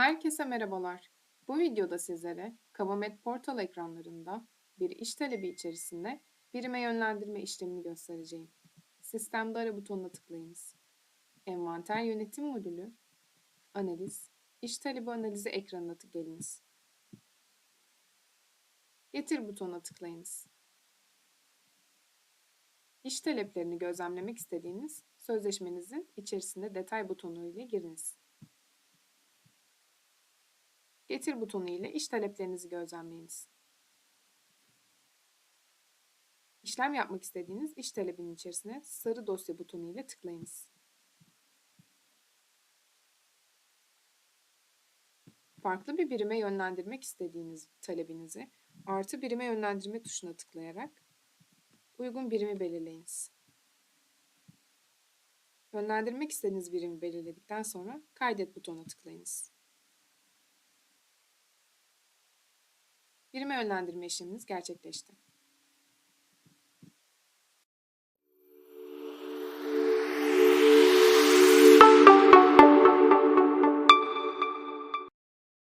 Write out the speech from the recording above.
Herkese merhabalar. Bu videoda sizlere Kavamet portal ekranlarında bir iş talebi içerisinde birime yönlendirme işlemini göstereceğim. Sistemde ara butonuna tıklayınız. Envanter yönetim modülü, analiz, iş talebi analizi ekranına geliniz. Getir butonuna tıklayınız. İş taleplerini gözlemlemek istediğiniz sözleşmenizin içerisinde detay butonu ile giriniz. Getir butonu ile iş taleplerinizi gözlemleyiniz. İşlem yapmak istediğiniz iş talebinin içerisine sarı dosya butonu ile tıklayınız. Farklı bir birime yönlendirmek istediğiniz talebinizi artı birime yönlendirme tuşuna tıklayarak uygun birimi belirleyiniz. Yönlendirmek istediğiniz birimi belirledikten sonra kaydet butonuna tıklayınız. Birime yönlendirme işleminiz gerçekleşti.